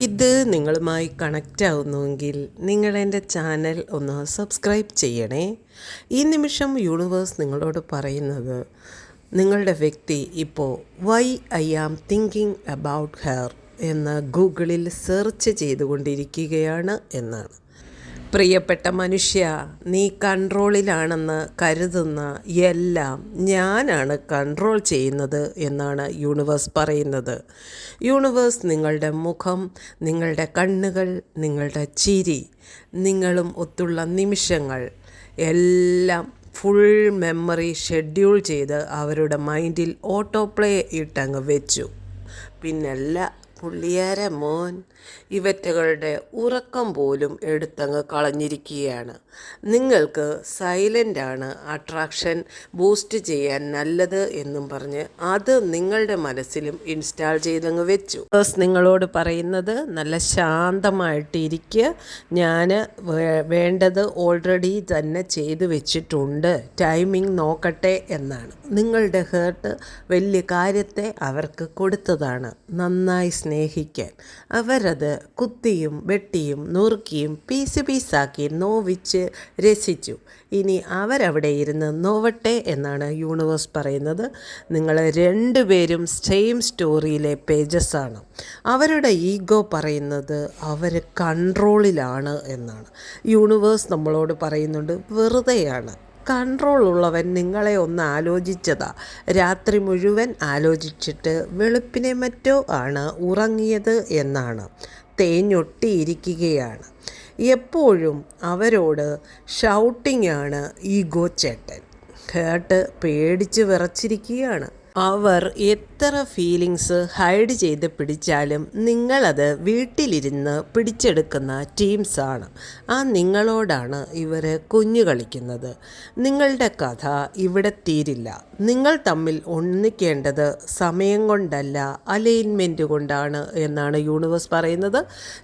ഇത് നിങ്ങളുമായി കണക്റ്റ് ആവുന്നുവെങ്കിൽ നിങ്ങൾ എന്റെ ചാനൽ ഒന്ന് സബ്സ്ക്രൈബ് ചെയ്യണേ. ഈ നിമിഷം യൂണിവേഴ്സ് നിങ്ങളോട് പറയുന്നത് നിങ്ങളുടെ വ്യക്തി ഇപ്പോൾ why I am thinking about her എന്ന് ഗൂഗിളിൽ സെർച്ച് ചെയ്തുകൊണ്ടിരിക്കുകയാണ് എന്നാണ്. പ്രിയപ്പെട്ട മനുഷ്യ നീ കൺട്രോളിലാണെന്ന് കരുതുന്ന എല്ലാം ഞാനാണ് കൺട്രോൾ ചെയ്യുന്നത് എന്നാണ് യൂണിവേഴ്സ് പറയുന്നത്. യൂണിവേഴ്സ് നിങ്ങളുടെ മുഖം നിങ്ങളുടെ കണ്ണുകൾ നിങ്ങളുടെ ചിരി നിങ്ങളും ഒത്തുള്ള നിമിഷങ്ങൾ എല്ലാം ഫുൾ മെമ്മറി ഷെഡ്യൂൾ ചെയ്ത് അവരുടെ മൈൻഡിൽ ഓട്ടോ പ്ലേ ഇട്ടങ്ങ് വെച്ചു. പിന്നല്ല പുള്ളിയാര മോൻ. ഇവറ്റകളുടെ ഉറക്കം പോലും എടുത്തങ്ങ് കളഞ്ഞിരിക്കുകയാണ്. നിങ്ങൾക്ക് സൈലന്റാണ് അട്രാക്ഷൻ ബൂസ്റ്റ് ചെയ്യാൻ നല്ലത് എന്നും പറഞ്ഞ് അത് നിങ്ങളുടെ മനസ്സിലും ഇൻസ്റ്റാൾ ചെയ്തങ്ങ് വെച്ചു. നിങ്ങളോട് പറയുന്നത് നല്ല ശാന്തമായിട്ടിരിക്കുക ഞാൻ വേണ്ടത് ഓൾറെഡി തന്നെ ചെയ്തു വെച്ചിട്ടുണ്ട്. ടൈമിംഗ് നോക്കട്ടെ എന്നാണ്. നിങ്ങളുടെ ഹേർട്ട് വലിയ കാര്യത്തെ അവർക്ക് കൊടുത്തതാണ്. നന്നായി സ്നേഹിക്കാൻ. അവരത് കുത്തിയും വെട്ടിയും നുറുക്കിയും പീസ് പീസാക്കി നോവിച്ച് രസിച്ചു. ഇനി അവരവിടെ ഇരുന്ന് നോവട്ടെ എന്നാണ് യൂണിവേഴ്സ് പറയുന്നത്. നിങ്ങൾ രണ്ടുപേരും സെയിം സ്റ്റോറിയിലെ പേജസ് ആണ്. അവരുടെ ഈഗോ പറയുന്നത് അവർ കൺട്രോളിലാണ് എന്നാണ്. യൂണിവേഴ്സ് നമ്മളോട് പറയുന്നുണ്ട് വെറുതെയാണ്. കൺട്രോൾ ഉള്ളവൻ നിങ്ങളെ ഒന്ന് ആലോചിച്ചതാ. രാത്രി മുഴുവൻ ആലോചിച്ചിട്ട് വെളുപ്പിനെ മറ്റോ ആണ് ഉറങ്ങിയത് എന്നാണ്. തേഞ്ഞൊട്ടിയിരിക്കുകയാണ്. എപ്പോഴും അവരോട് ഷൗട്ടിംഗ് ആണ് ഈ ചേട്ടൻ. കേട്ട് പേടിച്ച് വിറച്ചിരിക്കുകയാണ്. അവർ എത്ര ഫീലിങ്സ് ഹൈഡ് ചെയ്ത് പിടിച്ചാലും നിങ്ങളത് വീട്ടിലിരുന്ന് പിടിച്ചെടുക്കുന്ന ടീംസാണ് ആ നിങ്ങളോടാണ് ഇവർ കുഞ്ഞു കളിക്കുന്നത്. നിങ്ങളുടെ കഥ ഇവിടെ തീരില്ല. നിങ്ങൾ തമ്മിൽ ഒന്നിക്കേണ്ടത് സമയം കൊണ്ടല്ല അലൈൻമെന്റ് കൊണ്ടാണ് എന്നാണ് യൂണിവേഴ്സ് പറയുന്നത്.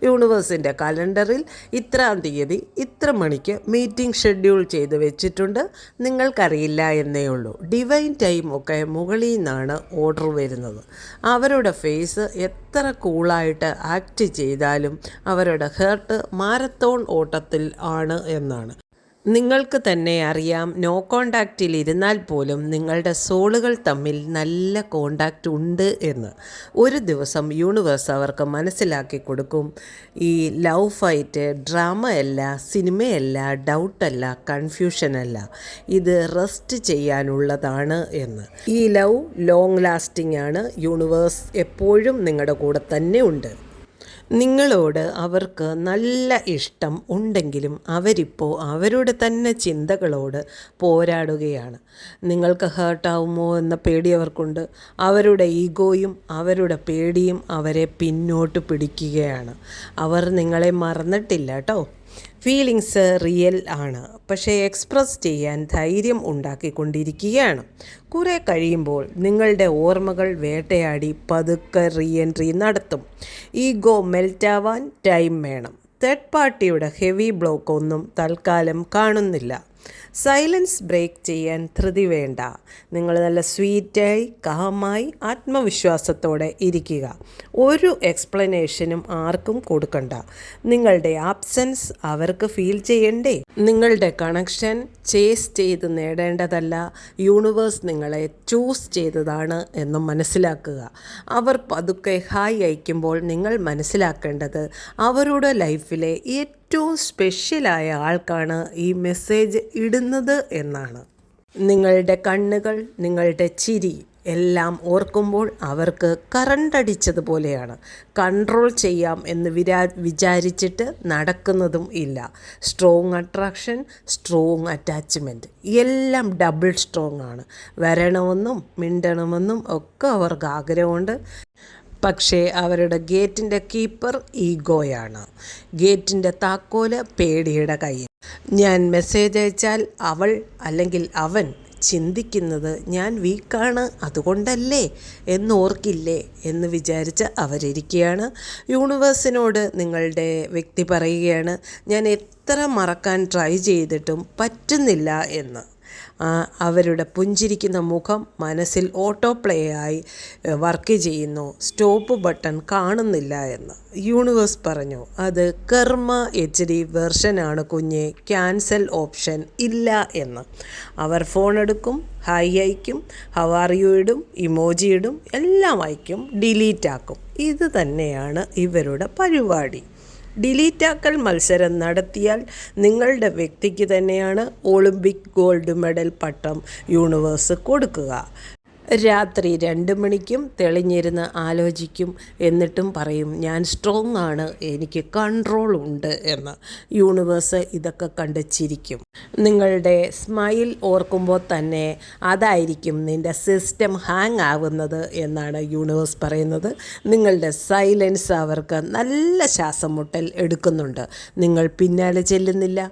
യൂണിവേഴ്സിന്റെ കലണ്ടറിൽ ഇത്രാം തീയതി ഇത്ര മണിക്ക് മീറ്റിംഗ് ഷെഡ്യൂൾ ചെയ്ത് വെച്ചിട്ടുണ്ട്. നിങ്ങൾക്കറിയില്ല എന്നേ ഉള്ളൂ. ഡിവൈൻ ടൈം ഒക്കെ മുകളിൽ നിന്നാണ് ഓർഡർ വരുന്നത്. അവരുടെ ഫേസ് എത്ര കൂളായിട്ട് ആക്ട് ചെയ്താലും അവരുടെ ഹേർട്ട് മാരത്തോൺ ഓട്ടത്തിൽ ആണ് എന്നാണ്. നിങ്ങൾക്ക് തന്നെ അറിയാം നോ കോണ്ടാക്റ്റിൽ ഇരുന്നാൽ പോലും നിങ്ങളുടെ സോളുകൾ തമ്മിൽ നല്ല കോണ്ടാക്റ്റ് ഉണ്ട് എന്ന്. ഒരു ദിവസം യൂണിവേഴ്സ് അവർക്ക് മനസ്സിലാക്കി കൊടുക്കും. ഈ ലവ് ഫൈറ്റ് ഡ്രാമ അല്ല സിനിമയല്ല ഡൗട്ടല്ല കൺഫ്യൂഷനല്ല ഇത് റെസ്റ്റ് ചെയ്യാനുള്ളതാണ് എന്ന്. ഈ ലവ് ലോങ് ലാസ്റ്റിംഗ് ആണ്. യൂണിവേഴ്സ് എപ്പോഴും നിങ്ങളുടെ കൂടെ തന്നെ ഉണ്ട്. നിങ്ങളോട് അവർക്ക് നല്ല ഇഷ്ടം ഉണ്ടെങ്കിലും അവരിപ്പോൾ അവരുടെ തന്നെ ചിന്തകളോട് പോരാടുകയാണ്. നിങ്ങൾക്ക് ഹേർട്ടാവുമോ എന്ന പേടി അവർക്കുണ്ട്. അവരുടെ ഈഗോയും അവരുടെ പേടിയും അവരെ പിന്നോട്ട് പിടിക്കുകയാണ്. അവർ നിങ്ങളെ മറന്നിട്ടില്ല കേട്ടോ ഫീലിങ്സ് റിയൽ ആണ്. പക്ഷേ എക്സ്പ്രസ് ചെയ്യാൻ ധൈര്യം ഉണ്ടാക്കിക്കൊണ്ടിരിക്കുകയാണ്. കുറേ കഴിയുമ്പോൾ നിങ്ങളുടെ ഓർമ്മകൾ വേട്ടയാടി പതുക്കെ റീ എൻട്രി നടത്തും ഈഗോ മെൽറ്റാവാൻ ടൈം വേണം. തേർഡ് പാർട്ടിയുടെ ഹെവി ബ്ലോക്ക് ഒന്നും തൽക്കാലം കാണുന്നില്ല. സൈലൻസ് ബ്രേക്ക് ചെയ്യാൻ ധൃതി വേണ്ട. നിങ്ങൾ നല്ല സ്വീറ്റായി കാമായി ആത്മവിശ്വാസത്തോടെ ഇരിക്കുക. ഒരു എക്സ്പ്ലനേഷനും ആർക്കും കൊടുക്കണ്ട. നിങ്ങളുടെ ആബ്സെൻസ് അവർക്ക് ഫീൽ ചെയ്യണ്ടേ? നിങ്ങളുടെ കണക്ഷൻ ചേസ് ചെയ്ത് നേടേണ്ടതല്ല. യൂണിവേഴ്സ് നിങ്ങളെ ചൂസ് ചെയ്തതാണ് എന്ന് മനസ്സിലാക്കുക. അവർ പതുക്കെ ഹായ് അയക്കുമ്പോൾ നിങ്ങൾ മനസ്സിലാക്കേണ്ടത് അവരുടെ ലൈഫിലെ ഏറ്റവും സ്പെഷ്യലായ ആൾക്കാണ് ഈ മെസ്സേജ് ഇടുന്നത്. എന്നാണ്. നിങ്ങളുടെ കണ്ണുകൾ നിങ്ങളുടെ ചിരി എല്ലാം ഓർക്കുമ്പോൾ അവർക്ക് കറണ്ടടിച്ചതുപോലെയാണ് കൺട്രോൾ ചെയ്യാം എന്ന് വിരാ വിചാരിച്ചിട്ട് നടക്കുന്നതും ഇല്ല. സ്ട്രോങ് അട്രാക്ഷൻ സ്ട്രോങ് അറ്റാച്ച്മെന്റ് എല്ലാം ഡബിൾ സ്ട്രോങ് ആണ്. വരണമെന്നും മിണ്ടണമെന്നും ഒക്കെ അവർക്ക് ആഗ്രഹമുണ്ട്. പക്ഷേ അവരുടെ ഗേറ്റിന്റെ കീപ്പർ ഈഗോയാണ്. ഗേറ്റിന്റെ താക്കോൽ പേടിയുടെ കയ്യിൽ. ഞാൻ മെസ്സേജ് അയച്ചാൽ അവൾ അല്ലെങ്കിൽ അവൻ ചിന്തിക്കുന്നത് ഞാൻ വീക്കാണ് അതുകൊണ്ടല്ലേ എന്നോർക്കില്ലേ എന്ന് വിചാരിച്ച് അവരിരിക്കുകയാണ്. യൂണിവേഴ്സിനോട് നിങ്ങളുടെ വ്യക്തി പറയുകയാണ് ഞാൻ എത്ര മറക്കാൻ ട്രൈ ചെയ്തിട്ടും പറ്റുന്നില്ല എന്ന്. അവരുടെ പുഞ്ചിരിക്കുന്ന മുഖം മനസ്സിൽ ഓട്ടോ പ്ലേ ആയി വർക്ക് ചെയ്യുന്നു. സ്റ്റോപ്പ് ബട്ടൺ കാണുന്നില്ല എന്ന്. യൂണിവേഴ്സ് പറഞ്ഞു അത് കർമ്മ എച്ച് ഡി വെർഷനാണ് കുഞ്ഞെ. ക്യാൻസൽ ഓപ്ഷൻ ഇല്ല എന്ന്. അവർ ഫോൺ എടുക്കും ഹൈ അയക്കും ഹവാറിയു ഇടും ഇമോജി ഇടും എല്ലാം അയക്കും ഡിലീറ്റ് ആക്കും. ഇത് തന്നെയാണ് ഇവരുടെ പരിപാടി. ഡിലീറ്റാക്കൽ മത്സരം നടത്തിയാൽ നിങ്ങളുടെ വ്യക്തിക്ക് തന്നെയാണ് ഒളിമ്പിക് ഗോൾഡ് മെഡൽ പട്ടം യൂണിവേഴ്സ് കൊടുക്കുക. രാത്രി രണ്ട് മണിക്കും തെളിഞ്ഞിരുന്ന് ആലോചിക്കും. എന്നിട്ടും പറയും ഞാൻ സ്ട്രോങ് ആണ് എനിക്ക് കൺട്രോൾ ഉണ്ട് എന്ന്. യൂണിവേഴ്സ് ഇതൊക്കെ കണ്ട് ചിരിക്കും. നിങ്ങളുടെ സ്മൈൽ ഓർക്കുമ്പോൾ തന്നെ അതായിരിക്കും നിന്റെ സിസ്റ്റം ഹാങ് ആവുന്നത് എന്നാണ് യൂണിവേഴ്സ് പറയുന്നത്. നിങ്ങളുടെ സൈലൻസ് അവർക്ക് നല്ല ശ്വാസം മുട്ടൽ എടുക്കുന്നുണ്ട്. നിങ്ങൾ പിന്നാലെ ചെല്ലുന്നില്ല.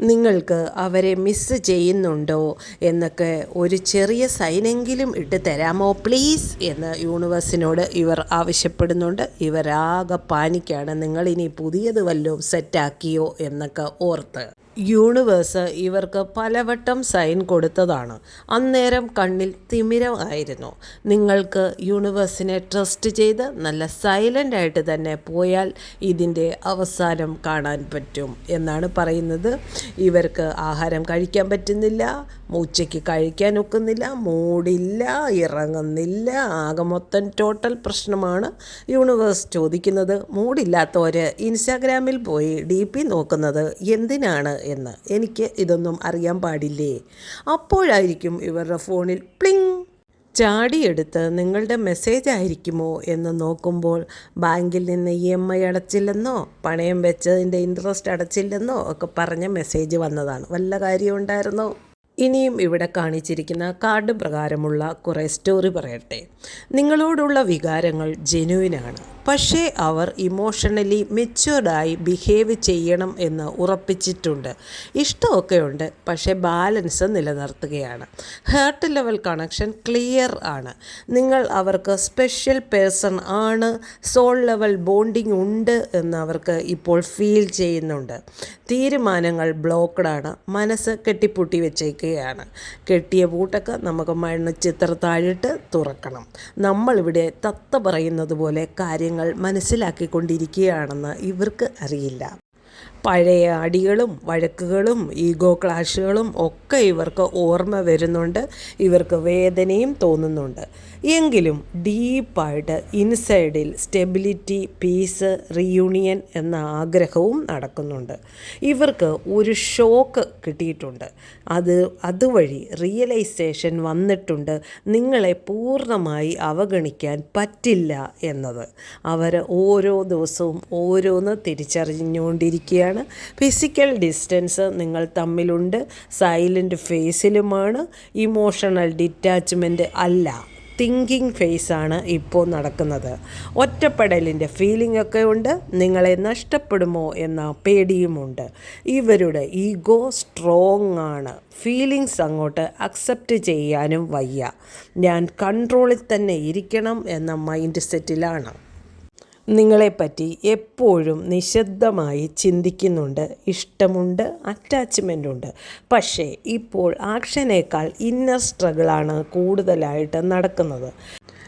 നിങ്ങൾക്ക് അവരെ മിസ് ചെയ്യുന്നുണ്ടോ എന്നൊക്കെ ഒരു ചെറിയ സൈനെങ്കിലും ഇട്ട് തരാമോ? പ്ലീസ് എന്ന് യൂണിവേഴ്സിനോട് ഇവർ ആവശ്യപ്പെടുന്നുണ്ട്. ഇവരാകെ പാനിക്കാണ്. നിങ്ങളിനി പുതിയത് വല്ലതും സെറ്റാക്കിയോ എന്നൊക്കെ ഓർത്ത്. യൂണിവേഴ്സ് ഇവർക്ക് പലവട്ടം സൈൻ കൊടുത്തതാണ്. അന്നേരം കണ്ണിൽ തിമിരമായിരുന്നു നിങ്ങൾക്ക് യൂണിവേഴ്സിനെ ട്രസ്റ്റ് ചെയ്ത് നല്ല സൈലന്റ് ആയിട്ട് തന്നെ പോയാൽ ഇതിന്റെ അവസാനം കാണാൻ പറ്റും എന്നാണ് പറയുന്നത്. ഇവർക്ക് ആഹാരം കഴിക്കാൻ പറ്റുന്നില്ല ഉച്ചയ്ക്ക് കഴിക്കാൻ ഒക്കുന്നില്ല മൂടില്ല ഇറങ്ങുന്നില്ല ആകെ മൊത്തം ടോട്ടൽ പ്രശ്നമാണ്. യൂണിവേഴ്സ് ചോദിക്കുന്നത് മൂടില്ലാത്തവർ ഇൻസ്റ്റാഗ്രാമിൽ പോയി ഡി പി നോക്കുന്നത് എന്തിനാണ് എന്ന് എനിക്ക് ഇതൊന്നും അറിയാൻ പാടില്ലേ? അപ്പോഴായിരിക്കും ഇവരുടെ ഫോണിൽ പ്ലിങ്. ചാടിയെടുത്ത് നിങ്ങളുടെ മെസ്സേജ് ആയിരിക്കുമോ എന്ന് നോക്കുമ്പോൾ ബാങ്കിൽ നിന്ന് ഇ എം ഐ അടച്ചില്ലെന്നോ പണയം വെച്ചതിന്റെ ഇൻട്രസ്റ്റ് അടച്ചില്ലെന്നോ ഒക്കെ പറഞ്ഞ മെസ്സേജ് വന്നതാണ്. വല്ല കാര്യമുണ്ടായിരുന്നോ ഇനിയും ഇവിടെ കാണിച്ചിരിക്കുന്ന കാർഡ് പ്രകാരമുള്ള കുറേ സ്റ്റോറി പറയട്ടെ. നിങ്ങളോടുള്ള വികാരങ്ങൾ ജെനുവിനാണ് പക്ഷേ അവർ ഇമോഷണലി മെച്യൂർഡായി ബിഹേവ് ചെയ്യണം എന്ന് ഉറപ്പിച്ചിട്ടുണ്ട്. ഇഷ്ടമൊക്കെ ഉണ്ട് പക്ഷേ ബാലൻസ് നിലനിർത്തുകയാണ്. ഹേർട്ട് ലെവൽ കണക്ഷൻ ക്ലിയർ ആണ്. നിങ്ങൾ അവർക്ക് സ്പെഷ്യൽ പേഴ്സൺ ആണ് സോൾ ലെവൽ ബോണ്ടിങ് ഉണ്ട് എന്ന് അവർക്ക് ഇപ്പോൾ ഫീൽ ചെയ്യുന്നുണ്ട്. തീരുമാനങ്ങൾ ബ്ലോക്ക്ഡാണ് മനസ്സ് കെട്ടിപ്പൂട്ടി വെച്ചേക്കുകയാണ്. കെട്ടിയ പൂട്ടൊക്കെ നമുക്ക് മണ്ണ് ചിത്രത്താഴിട്ട് തുറക്കണം. നമ്മളിവിടെ തത്ത പറയുന്നത് പോലെ കാര്യങ്ങൾ മനസ്സിലാക്കിക്കൊണ്ടിരിക്കുകയാണെന്ന് ഇവർക്ക് അറിയില്ല. പഴയ അടികളും വഴക്കുകളും ഈഗോ ക്ലാഷുകളും ഒക്കെ ഇവർക്ക് ഓർമ്മ വരുന്നുണ്ട്. ഇവർക്ക് വേദനയും തോന്നുന്നുണ്ട്. എങ്കിലും ഡീപ്പായിട്ട് ഇൻസൈഡിൽ സ്റ്റെബിലിറ്റി പീസ് റീയൂണിയൻ എന്ന ആഗ്രഹവും നടക്കുന്നുണ്ട്. ഇവർക്ക് ഒരു ഷോക്ക് കിട്ടിയിട്ടുണ്ട്. അത് അതുവഴി റിയലൈസേഷൻ വന്നിട്ടുണ്ട്. നിങ്ങളെ പൂർണമായി അവഗണിക്കാൻ പറ്റില്ല എന്നത്. അവർ ഓരോ ദിവസവും ഓരോന്ന് തിരിച്ചറിഞ്ഞുകൊണ്ടിരിക്കുകയാണ്. ഫിസിക്കൽ ഡിസ്റ്റൻസ് നിങ്ങൾ തമ്മിലുണ്ട്. സൈലന്റ് ഫേസിലുമാണ് ഇമോഷണൽ ഡിറ്റാച്ച്മെന്റ് അല്ല. തിങ്കിങ് ഫേസാണ് ഇപ്പോൾ നടക്കുന്നത്. ഒറ്റപ്പെടലിന്റെ ഫീലിംഗ് ഒക്കെ ഉണ്ട്. നിങ്ങളെ നഷ്ടപ്പെടുമോ എന്ന പേടിയുമുണ്ട്. ഇവരുടെ ഈഗോ സ്ട്രോങ് ആണ്. ഫീലിങ്സ് അങ്ങോട്ട് അക്സെപ്റ്റ് ചെയ്യാനും വയ്യ. ഞാൻ കൺട്രോളിൽ തന്നെ ഇരിക്കണം എന്ന മൈൻഡ് സെറ്റിലാണ് നിങ്ങളെപ്പറ്റി എപ്പോഴും നിശബ്ദമായി ചിന്തിക്കുന്നുണ്ട്. ഇഷ്ടമുണ്ട് അറ്റാച്ച്മെന്റ് ഉണ്ട് പക്ഷേ ഇപ്പോൾ ആക്ഷനേക്കാൾ ഇന്നർ സ്ട്രഗിളാണ് കൂടുതലായിട്ട് നടക്കുന്നത്.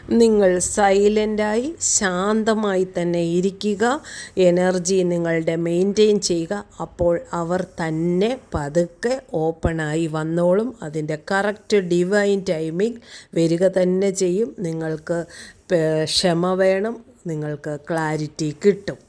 നിങ്ങൾ സൈലന്റായി ശാന്തമായി തന്നെ ഇരിക്കുക എനർജി നിങ്ങളുടെ മെയിന്റെയിൻ ചെയ്യുക. അപ്പോൾ അവർ തന്നെ പതുക്കെ ഓപ്പണായി വന്നോളും. അതിന്റെ കറക്റ്റ് ഡിവൈൻ ടൈമിംഗ് വരിക തന്നെ ചെയ്യും. നിങ്ങൾക്ക് ക്ഷമ വേണം നിങ്ങൾക്ക് ക്ലാരിറ്റി കിട്ടും.